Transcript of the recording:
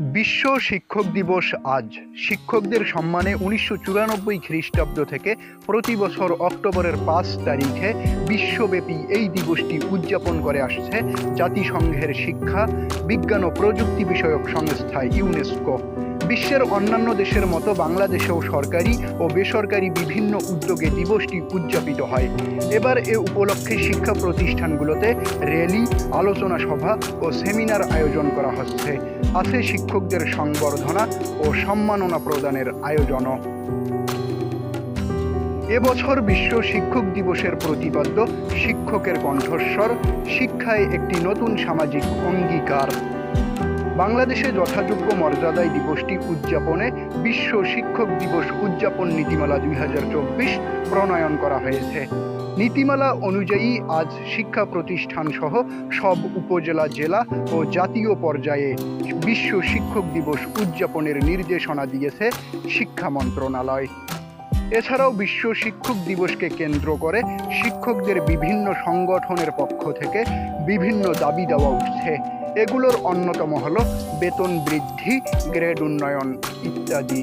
বিশ্ব শিক্ষক দিবস আজ। শিক্ষকদের সম্মানে উনিশশো চুরানব্বই খ্রিস্টাব্দ থেকে প্রতি বছর অক্টোবরের পাঁচ তারিখে বিশ্বব্যাপী এই দিবসটি উদযাপন করে আসছে জাতিসংঘের শিক্ষা, বিজ্ঞান ও প্রযুক্তি বিষয়ক সংস্থা ইউনেস্কো। বিশ্বের অন্যান্য দেশের মতো বাংলাদেশেও সরকারি ও বেসরকারি বিভিন্ন উদ্যোগে দিবসটি উদযাপিত হয়। এবার এ উপলক্ষে শিক্ষা প্রতিষ্ঠানগুলোতে র্যালি, আলোচনা সভা ও সেমিনার আয়োজন করা হচ্ছে। আছে শিক্ষকদের সংবর্ধনা ও সম্মাননা প্রদানের আয়োজনও। এবছর বিশ্ব শিক্ষক দিবসের প্রতিপাদ্য শিক্ষকের কণ্ঠস্বর, শিক্ষায় একটি নতুন সামাজিক অঙ্গীকার। বাংলাদেশে যথাযোগ্য মর্যাদায় দিবসটি উদযাপনে বিশ্ব শিক্ষক দিবস উদযাপন নীতিমালা দুই হাজার চব্বিশ প্রণয়ন করা হয়েছে। নীতিমালা অনুযায়ী আজ শিক্ষা প্রতিষ্ঠান সহ সব উপজেলা, জেলা ও জাতীয় পর্যায়ে বিশ্ব শিক্ষক দিবস উদযাপনের নির্দেশনা দিয়েছে শিক্ষা মন্ত্রণালয়। এছাড়াও বিশ্ব শিক্ষক দিবসকে কেন্দ্র করে শিক্ষকদের বিভিন্ন সংগঠনের পক্ষ থেকে বিভিন্ন দাবি দেওয়া উঠছে। এগুলোর অন্যতম হল বেতন বৃদ্ধি গ্রেড উন্নয়ন ইত্যাদি।